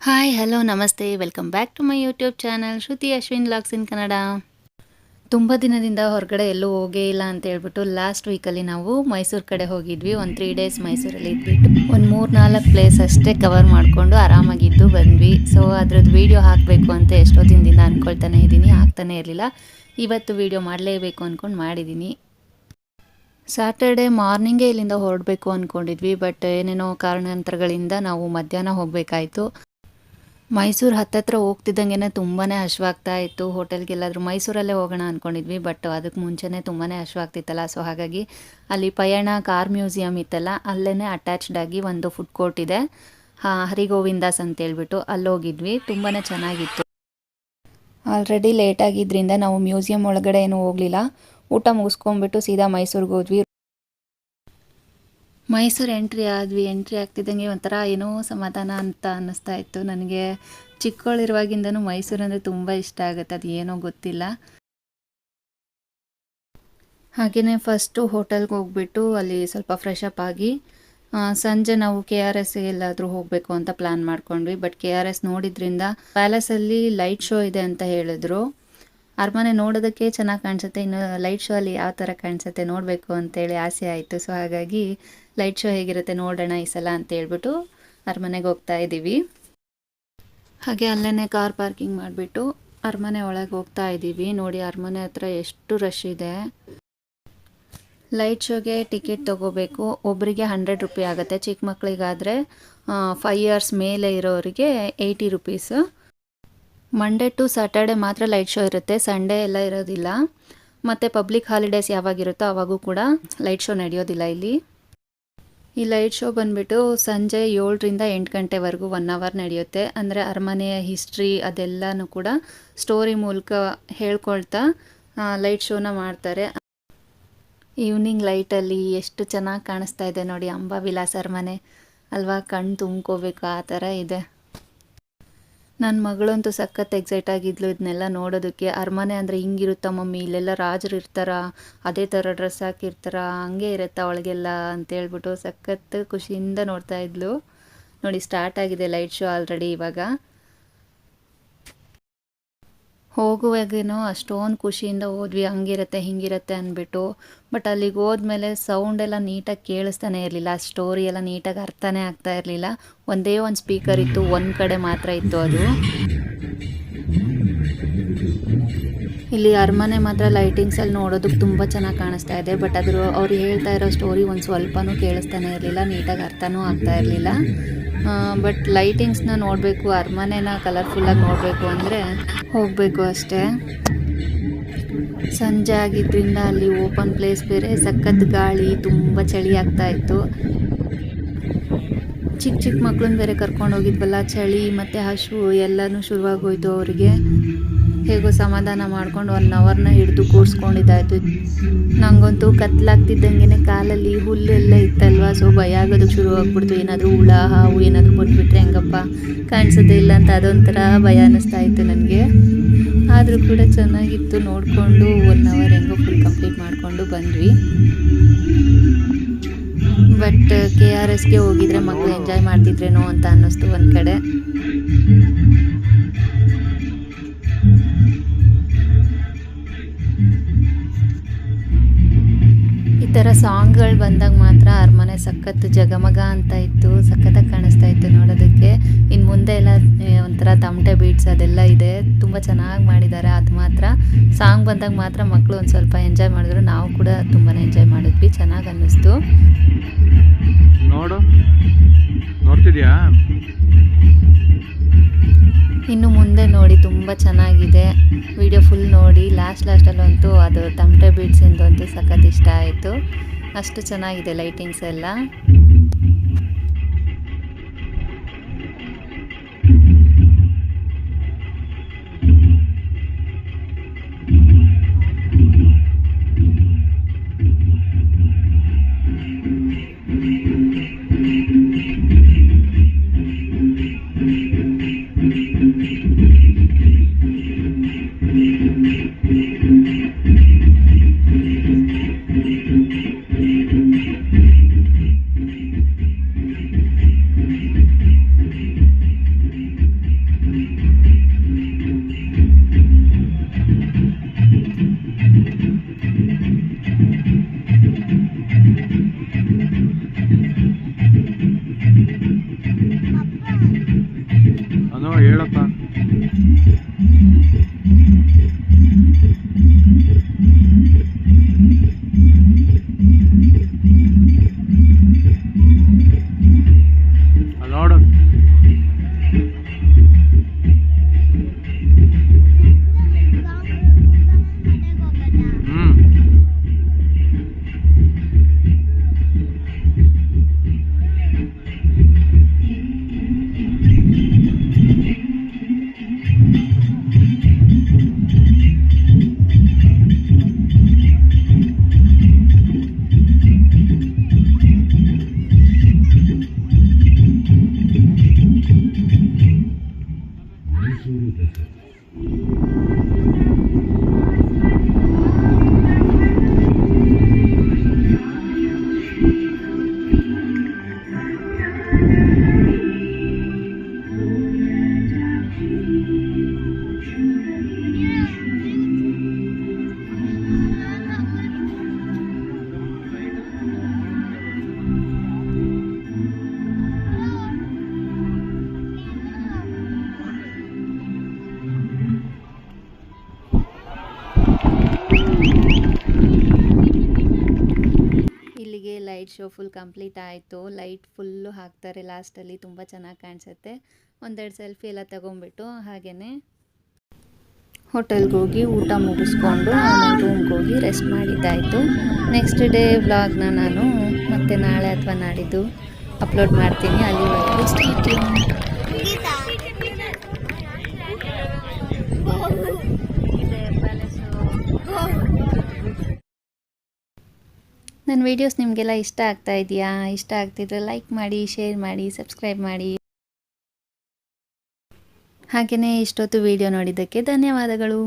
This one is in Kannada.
ಹಾಯ್ ಹಲೋ ನಮಸ್ತೆ. Welcome back to my YouTube channel Shruti Ashwin vlogs in Kannada ತುಂಬ ದಿನದಿಂದ ಹೊರಗಡೆ ಎಲ್ಲೂ ಹೋಗೇ ಇಲ್ಲ ಅಂತ ಹೇಳ್ಬಿಟ್ಟು ಲಾಸ್ಟ್ ವೀಕಲ್ಲಿ ನಾವು ಮೈಸೂರು ಕಡೆ ಹೋಗಿದ್ವಿ. ಒಂದು ತ್ರೀ ಡೇಸ್ ಮೈಸೂರಲ್ಲಿ ಇದ್ಬಿಟ್ಟು ಒಂದು ಮೂರು ನಾಲ್ಕು ಪ್ಲೇಸ್ ಅಷ್ಟೇ ಕವರ್ ಮಾಡಿಕೊಂಡು ಆರಾಮಾಗಿದ್ದು ಬಂದ್ವಿ. ಸೊ ಅದ್ರದ್ದು ವೀಡಿಯೋ ಹಾಕಬೇಕು ಅಂತ ಎಷ್ಟೋ ದಿನದಿಂದ ಅಂದ್ಕೊಳ್ತಾನೆ ಇದ್ದೀನಿ. ಹಾಕ್ತಾನೆ ಇರಲಿಲ್ಲ. ಇವತ್ತು ವೀಡಿಯೋ ಮಾಡಲೇಬೇಕು ಅಂದ್ಕೊಂಡು ಮಾಡಿದ್ದೀನಿ. ಸ್ಯಾಟರ್ಡೆ ಮಾರ್ನಿಂಗೇ ಇಲ್ಲಿಂದ ಹೊರಡಬೇಕು ಅಂದ್ಕೊಂಡಿದ್ವಿ ಬಟ್ ಏನೇನೋ ಕಾರಣಾಂತರಗಳಿಂದ ನಾವು ಮಧ್ಯಾಹ್ನ ಹೋಗಬೇಕಾಯ್ತು. ಮೈಸೂರು ಹತ್ತತ್ರ ಹೋಗ್ತಿದ್ದಂಗೆ ತುಂಬಾ ಹಶ್ವಾಗ್ತಾ ಇತ್ತು. ಹೋಟೆಲ್ಗೆಲ್ಲಾದರೂ ಮೈಸೂರಲ್ಲೇ ಹೋಗೋಣ ಅಂದ್ಕೊಂಡಿದ್ವಿ ಬಟ್ ಅದಕ್ಕೆ ಮುಂಚೆನೇ ತುಂಬಾ ಹಶ್ವಾಗ್ತಿತ್ತಲ್ಲ. ಸೊ ಹಾಗಾಗಿ ಅಲ್ಲಿ ಪಯಣ ಕಾರ್ ಮ್ಯೂಸಿಯಂ ಇತ್ತಲ್ಲ ಅಲ್ಲೇ ಅಟ್ಯಾಚ್ಡ್ ಆಗಿ ಒಂದು ಫುಡ್ ಕೋರ್ಟ್ ಇದೆ. ಹರಿಗೋವಿಂದಾಸ್ ಅಂತೇಳ್ಬಿಟ್ಟು ಅಲ್ಲಿ ಹೋಗಿದ್ವಿ ತುಂಬಾ ಚೆನ್ನಾಗಿತ್ತು. ಆಲ್ರೆಡಿ ಲೇಟ್ ಆಗಿದ್ದರಿಂದ ನಾವು ಮ್ಯೂಸಿಯಂ ಒಳಗಡೆ ಏನು ಹೋಗಲಿಲ್ಲ. ಊಟ ಮುಗಿಸ್ಕೊಂಡ್ಬಿಟ್ಟು ಸೀದಾ ಮೈಸೂರಿಗೆ ಹೋದ್ವಿ. ಮೈಸೂರು ಎಂಟ್ರಿ ಆದ್ವಿ, ಎಂಟ್ರಿ ಆಗ್ತಿದ್ದಂಗೆ ಒಂಥರ ಏನೋ ಸಮಾಧಾನ ಅಂತ ಅನ್ನಿಸ್ತಾ ಇತ್ತು. ನನಗೆ ಚಿಕ್ಕವಳಿರುವಾಗಿಂದನೂ ಮೈಸೂರು ಅಂದರೆ ತುಂಬ ಇಷ್ಟ ಆಗುತ್ತೆ, ಅದು ಏನೋ ಗೊತ್ತಿಲ್ಲ. ಹಾಗೆಯೇ ಫಸ್ಟು ಹೋಟೆಲ್ಗೆ ಹೋಗ್ಬಿಟ್ಟು ಅಲ್ಲಿ ಸ್ವಲ್ಪ ಫ್ರೆಶ್ ಅಪ್ ಆಗಿ ಸಂಜೆ ನಾವು ಕೆ ಆರ್ ಎಸ್ ಎಲ್ಲಾದರೂ ಹೋಗಬೇಕು ಅಂತ ಪ್ಲ್ಯಾನ್ ಮಾಡ್ಕೊಂಡ್ವಿ. ಬಟ್ ಕೆ ಆರ್ ಎಸ್ ನೋಡಿದ್ರಿಂದ ಪ್ಯಾಲೇಸಲ್ಲಿ ಲೈಟ್ ಶೋ ಇದೆ ಅಂತ ಹೇಳಿದ್ರು. ಅರಮನೆ ನೋಡೋದಕ್ಕೆ ಚೆನ್ನಾಗಿ ಕಾಣಿಸುತ್ತೆ, ಇನ್ನು ಲೈಟ್ ಶೋ ಅಲ್ಲಿ ಯಾವ ಥರ ಕಾಣಿಸುತ್ತೆ ನೋಡಬೇಕು ಅಂತೇಳಿ ಆಸೆ ಆಯಿತು. ಸೊ ಹಾಗಾಗಿ ಲೈಟ್ ಶೋ ಹೇಗಿರುತ್ತೆ ನೋಡೋಣ ಈ ಸಲ ಅಂತ ಹೇಳ್ಬಿಟ್ಟು ಅರಮನೆಗೆ ಹೋಗ್ತಾ ಇದ್ದೀವಿ. ಹಾಗೆ ಅಲ್ಲೇ ಕಾರ್ ಪಾರ್ಕಿಂಗ್ ಮಾಡಿಬಿಟ್ಟು ಅರಮನೆ ಒಳಗೆ ಹೋಗ್ತಾ ಇದ್ದೀವಿ. ನೋಡಿ ಅರಮನೆ ಹತ್ರ ಎಷ್ಟು ರಶ್ ಇದೆ. ಲೈಟ್ ಶೋಗೆ ಟಿಕೆಟ್ ತೊಗೋಬೇಕು. ಒಬ್ಬರಿಗೆ ಹಂಡ್ರೆಡ್ ರುಪಿ ಆಗುತ್ತೆ. ಚಿಕ್ಕ ಮಕ್ಕಳಿಗಾದರೆ ಫೈವ್ ಇಯರ್ಸ್ ಮೇಲೆ ಇರೋರಿಗೆ eighty rupees Monday to Saturday ಮಾತ್ರ ಲೈಟ್ ಶೋ ಇರುತ್ತೆ ಸಂಡೇ ಎಲ್ಲ ಇರೋದಿಲ್ಲ. ಮತ್ತು ಪಬ್ಲಿಕ್ ಹಾಲಿಡೇಸ್ ಯಾವಾಗಿರುತ್ತೋ ಆವಾಗೂ ಕೂಡ ಲೈಟ್ ಶೋ ನಡೆಯೋದಿಲ್ಲ ಇಲ್ಲಿ. ಈ ಲೈಟ್ ಶೋ ಬಂದುಬಿಟ್ಟು ಸಂಜೆ ಏಳರಿಂದ ಎಂಟು ಗಂಟೆವರೆಗೂ ಒನ್ ಅವರ್ ನಡೆಯುತ್ತೆ. ಅಂದರೆ ಅರಮನೆಯ ಹಿಸ್ಟ್ರಿ ಅದೆಲ್ಲನೂ ಕೂಡ ಸ್ಟೋರಿ ಮೂಲಕ ಹೇಳ್ಕೊಳ್ತಾ ಲೈಟ್ ಶೋನ ಮಾಡ್ತಾರೆ. ಈವ್ನಿಂಗ್ ಲೈಟಲ್ಲಿ ಎಷ್ಟು ಚೆನ್ನಾಗಿ ಕಾಣಿಸ್ತಾ ಇದೆ ನೋಡಿ ಅಂಬಾ ವಿಲಾಸ ಅರಮನೆ. ಅಲ್ವಾ ಕಣ್ಣು ತುಂಬ್ಕೋಬೇಕು, ಆ ಥರ ಇದೆ. ನನ್ನ ಮಗಳಂತೂ ಸಖತ್ ಎಕ್ಸೈಟ್ ಆಗಿದ್ಲು ಇದನ್ನೆಲ್ಲ ನೋಡೋದಕ್ಕೆ. ಅರಮನೆ ಅಂದರೆ ಹಿಂಗಿರುತ್ತಾ ಮಮ್ಮಿ? ಇಲ್ಲೆಲ್ಲ ರಾಜರು ಇರ್ತಾರ? ಅದೇ ಥರ ಡ್ರೆಸ್ ಹಾಕಿರ್ತಾರ? ಹಂಗೆ ಇರುತ್ತಾ ಅವಳಿಗೆಲ್ಲ ಅಂತೇಳ್ಬಿಟ್ಟು ಸಖತ್ ಖುಷಿಯಿಂದ ನೋಡ್ತಾ ಇದ್ಲು. ನೋಡಿ ಸ್ಟಾರ್ಟ್ ಆಗಿದೆ ಲೈಟ್ ಶೋ ಆಲ್ರೆಡಿ ಇವಾಗ. ಹೋಗುವಾಗೇನೋ ಅಷ್ಟೊಂದು ಖುಷಿಯಿಂದ ಹೋದ್ವಿ ಹಂಗಿರುತ್ತೆ, ಹಿಂಗಿರುತ್ತೆ ಅಂದ್ಬಿಟ್ಟು. ಬಟ್ ಅಲ್ಲಿಗೆ ಹೋದ್ಮೇಲೆ ಸೌಂಡ್ ಎಲ್ಲ ನೀಟಾಗಿ ಕೇಳಿಸ್ತಾನೆ ಇರಲಿಲ್ಲ. ಆ ಸ್ಟೋರಿ ಎಲ್ಲ ನೀಟಾಗಿ ಅರ್ಥನೇ ಆಗ್ತಾ ಇರಲಿಲ್ಲ. ಒಂದೇ ಒಂದು ಸ್ಪೀಕರ್ ಇತ್ತು, ಒಂದು ಕಡೆ ಮಾತ್ರ ಇತ್ತು ಅದು. ಇಲ್ಲಿ ಅರಮನೆ ಮಾತ್ರ ಲೈಟಿಂಗ್ಸಲ್ಲಿ ನೋಡೋದಕ್ಕೆ ತುಂಬ ಚೆನ್ನಾಗಿ ಕಾಣಿಸ್ತಾ ಇದೆ. ಬಟ್ ಅದ್ರ ಅವ್ರು ಹೇಳ್ತಾ ಇರೋ ಸ್ಟೋರಿ ಒಂದು ಸ್ವಲ್ಪನೂ ಕೇಳಿಸ್ತಾನೆ ಇರಲಿಲ್ಲ, ನೀಟಾಗಿ ಅರ್ಥನೂ ಆಗ್ತಾ ಇರಲಿಲ್ಲ. ಬಟ್ ಲೈಟಿಂಗ್ಸ್ನ ನೋಡಬೇಕು, ಅರಮನೆನ ಕಲರ್ಫುಲ್ಲಾಗಿ ನೋಡಬೇಕು ಅಂದರೆ ಹೋಗಬೇಕು ಅಷ್ಟೇ. ಸಂಜೆ ಆಗಿದ್ದರಿಂದ ಅಲ್ಲಿ ಓಪನ್ ಪ್ಲೇಸ್ ಬೇರೆ, ಸಖತ್ ಗಾಳಿ, ತುಂಬ ಚಳಿ ಆಗ್ತಾ ಇತ್ತು. ಚಿಕ್ಕ ಚಿಕ್ಕ ಮಕ್ಕಳನ್ನ ಬೇರೆ ಕರ್ಕೊಂಡು ಹೋಗಿದ್ವಲ್ಲ, ಚಳಿ ಮತ್ತು ಹಸು ಎಲ್ಲನೂ ಶುರುವಾಗೋಯ್ತು ಅವರಿಗೆ. ಹೇಗೋ ಸಮಾಧಾನ ಮಾಡ್ಕೊಂಡು ಒನ್ ಅವರ್ನ ಹಿಡಿದು ಕೂರಿಸ್ಕೊಂಡಿದ್ದಾಯ್ತು. ನಂಗಂತೂ ಕತ್ಲಾಗ್ತಿದ್ದಂಗೆ ಕಾಲಲ್ಲಿ ಹುಲ್ಲೆಲ್ಲ ಇತ್ತಲ್ವ? ಸೊ ಭಯ ಆಗೋದಕ್ಕೆ ಶುರು ಆಗ್ಬಿಡ್ತು. ಏನಾದರೂ ಹುಳ, ಹಾವು ಏನಾದರೂ ಕೊಟ್ಬಿಟ್ರೆ ಹೆಂಗಪ್ಪ? ಕಾಣಿಸೋದೇ ಇಲ್ಲ ಅಂತ ಅದೊಂಥರ ಭಯ ಅನ್ನಿಸ್ತಾ ಇತ್ತು ನನಗೆ. ಆದರೂ ಕೂಡ ಚೆನ್ನಾಗಿತ್ತು. ನೋಡಿಕೊಂಡು ಒನ್ ಅವರ್ ಹೆಂಗೋ ಫುಲ್ ಕಂಪ್ಲೀಟ್ ಮಾಡಿಕೊಂಡು ಬಂದ್ವಿ. ಬಟ್ ಕೆ ಆರ್ ಎಸ್ಗೆ ಹೋಗಿದ್ರೆ ಮಕ್ಕಳು ಎಂಜಾಯ್ ಮಾಡ್ತಿದ್ರೇನೋ ಅಂತ ಅನ್ನಿಸ್ತು ಒಂದು ಕಡೆ. ಥರ ಸಾಂಗ್ಗಳು ಬಂದಾಗ ಮಾತ್ರ ಅರಮನೆ ಸಖತ್ತು ಜಗಮಗ ಅಂತ ಇತ್ತು ಸಖತ್ತಾಗಿ ಕಾಣಿಸ್ತಾ ಇತ್ತು ನೋಡೋದಕ್ಕೆ. ಇನ್ನು ಮುಂದೆ ಎಲ್ಲ ಒಂಥರ ತಮಟೆ ಬೀಟ್ಸ್ ಅದೆಲ್ಲ ಇದೆ. ತುಂಬ ಚೆನ್ನಾಗಿ ಮಾಡಿದ್ದಾರೆ. ಅದು ಮಾತ್ರ, ಸಾಂಗ್ ಬಂದಾಗ ಮಾತ್ರ ಮಕ್ಕಳು ಒಂದು ಸ್ವಲ್ಪ ಎಂಜಾಯ್ ಮಾಡಿದ್ರು. ನಾವು ಕೂಡ ತುಂಬಾ ಎಂಜಾಯ್ ಮಾಡಿದ್ವಿ. ಚೆನ್ನಾಗಿ ಅನ್ನಿಸ್ತು. ಇನ್ನು ಮುಂದೆ ನೋಡಿ, ತುಂಬ ಚೆನ್ನಾಗಿದೆ. ವಿಡಿಯೋ ಫುಲ್ ನೋಡಿ ಲಾಸ್ಟ್ ಲಾಸ್ಟಲ್ಲಂತೂ ಅದು ತಮಟೆ ಬೀಡ್ಸಿಂದಂತೂ ಸಖತ್ ಇಷ್ಟ ಆಯಿತು. ಅಷ್ಟು ಚೆನ್ನಾಗಿದೆ ಲೈಟಿಂಗ್ಸ್ ಎಲ್ಲ. ಇಲ್ಲಿಗೆ ಲೈಟ್ ಶೋ ಫುಲ್ ಕಂಪ್ಲೀಟ್ ಆಯಿತು. ಲೈಟ್ ಫುಲ್ಲು ಹಾಕ್ತಾರೆ ಲಾಸ್ಟಲ್ಲಿ. ತುಂಬ ಚೆನ್ನಾಗಿ ಕಾಣಿಸುತ್ತೆ. ಒಂದೆರಡು ಸೆಲ್ಫಿ ಎಲ್ಲ ತಗೊಂಡ್ಬಿಟ್ಟು ಹಾಗೆಯೇ ಹೋಟೆಲ್ಗೆ ಹೋಗಿ ಊಟ ಮುಗಿಸ್ಕೊಂಡು ಆಮೇಲೆ ರೂಮ್ಗೆ ಹೋಗಿ ರೆಸ್ಟ್ ಮಾಡಿದ್ದಾಯಿತು. ನೆಕ್ಸ್ಟ್ ಡೇ ವ್ಲಾಗ್ನ ನಾನು ಮತ್ತೆ ನಾಳೆ ಅಥವಾ ನಾಡಿದ್ದು ಅಪ್ಲೋಡ್ ಮಾಡ್ತೀನಿ. ಅಲ್ಲಿವರೆಗೂ ನನ್ನ ವೀಡಿಯೋಸ್ ನಿಮಗೆಲ್ಲ ಇಷ್ಟ ಆಗ್ತಾ ಇದೆಯಾ? ಇಷ್ಟ ಆಗ್ತಿದ್ರೆ ಲೈಕ್ ಮಾಡಿ ಶೇರ್ ಮಾಡಿ ಸಬ್ಸ್ಕ್ರೈಬ್ ಮಾಡಿ. ಹಾಗೆಯೇ ಇಷ್ಟೊತ್ತು ವಿಡಿಯೋ ನೋಡಿದ್ದಕ್ಕೆ ಧನ್ಯವಾದಗಳು.